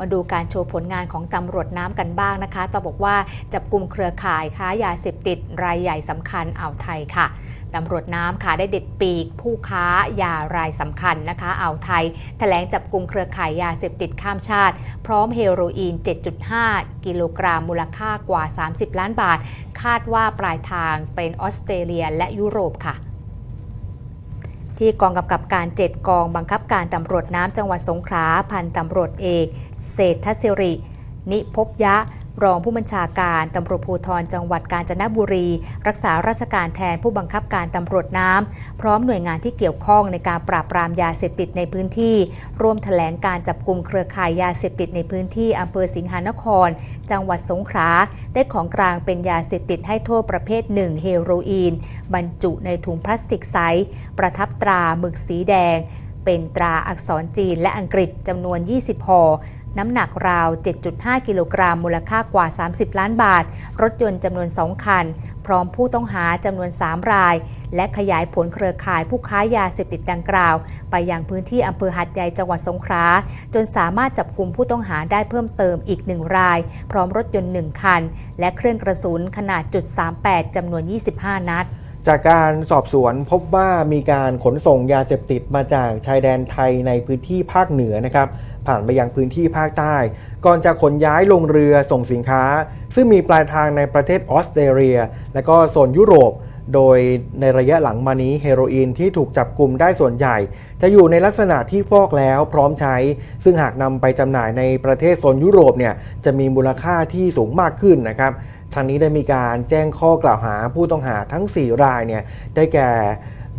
มาดูการโชว์ผลงานของตำรวจน้ำกันบ้างนะคะต้องบอกว่าจับกลุ่มเครือข่ายค้ายาเสพติดรายใหญ่สำคัญอ่าวไทยค่ะตำรวจน้ำค่ะได้เด็ดปีก ผู้ค้ายารายสำคัญนะคะอ่าวไทยแถลงจับกลุ่มเครือข่ายยาเสพติดข้ามชาติ พร้อมเฮโรอีน 7.5 กิโลกรัมมูลค่ากว่า 30 ล้านบาท คาดว่าปลายทางเป็นออสเตรเลียและยุโรปค่ะ ที่กองกำกับการ 7 กองบังคับการตำรวจน้ำจังหวัดสงขลาพันตำรวจเอก เศรษฐศิริ นิพพยะ รองผู้บัญชาการตำรวจภูธรจังหวัดกาญจนบุรี รักษาราชการแทนผู้บังคับการตำรวจน้ำพร้อมหน่วยงานที่เกี่ยวข้องในการปราบปรามยาเสพติดในพื้นที่ ร่วมแถลงการจับกลุ่มเครือข่ายยาเสพติดในพื้นที่อำเภอสิงหานคร จังหวัดสงขลาได้ของกลางเป็นยาเสพติดให้โทษประเภทหนึ่งเฮโรอีน บรรจุในถุงพลาสติกใสประทับตราหมึกสีแดง เป็นตราอักษรจีนและอังกฤษจำนวน 20ห่อ น้ำหนักราว 7.5 กิโลกรัม มูลค่ากว่า 30 ล้านบาท รถยนต์จำนวน 2 คัน พร้อมผู้ต้องหาจำนวน 3 ราย และขยายผลเครือข่ายผู้ค้ายาเสพติดดังกล่าว ไปยังพื้นที่อำเภอหัดใหญ่จังหวัดสงขลา จนสามารถจับกลุ่มผู้ต้องหาได้เพิ่มเติมอีก 1 ราย พร้อมรถยนต์ 1 คัน และเครื่องกระสุนขนาดจุด38จำนวน 25 นัดจากการสอบสวนพบว่ามีการขนส่งยาเสพติดมาจากชายแดนไทยในพื้นที่ภาคเหนือนะครับ ผ่านไปยังพื้นที่ภาคใต้ ก่อนจะขนย้ายลงเรือส่งสินค้า ซึ่งมีปลายทางในประเทศออสเตรเลีย และก็โซนยุโรป โดยในระยะหลังมานี้เฮโรอีนที่ถูกจับกลุ่มได้ส่วนใหญ่ จะอยู่ในลักษณะที่ฟอกแล้วพร้อมใช้ ซึ่งหากนำไปจำหน่ายในประเทศโซนยุโรปเนี่ยจะมีมูลค่าที่สูงมากขึ้นนะครับทางนี้ได้มีการแจ้งข้อกล่าวหาผู้ต้องหาทั้ง 4 รายเนี่ยได้แก่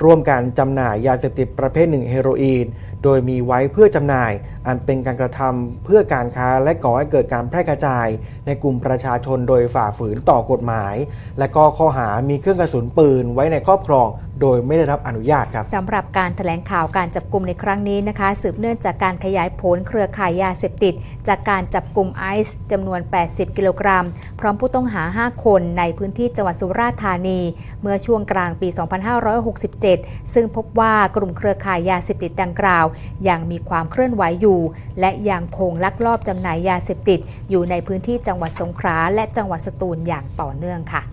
ร่วมกันจำหน่ายยาเสพติดประเภทหนึ่งเฮโรอีน โดยมีไว้เพื่อจำหน่าย อันเป็นการกระทำเพื่อการค้าและก่อให้เกิดการแพร่กระจาย ในกลุ่มประชาชนโดยฝ่าฝืนต่อกฎหมาย และก็ข้อหามีเครื่องกระสุนปืนไว้ในครอบครอง โดยไม่ได้รับอนุญาตครับสำหรับการถแถลงข่าวการจับกลุ่มในครั้งนี้นะคะ สืบเนื่องจากการขยายผลเครือข่ายยาเสพติด จากการจับกลุ่มไอซ์จำนวน 80 กิโลกรัม พร้อมผู้ต้องหา 5 คนในพื้นที่จังหวัดสุราษฎร์ธานี เมื่อช่วงกลางปี 2567 ซึ่งพบว่ากลุ่มเครือข่ายยาเสพติดดังกล่าวยังมีความเคลื่อนไหวอยู่ และยังคงลักลอบจำหน่ายยาเสพติด อยู่ในพื้นที่จังหวัดสงขลาและจังหวัดสตูลอย่างต่อเนื่องค่ะ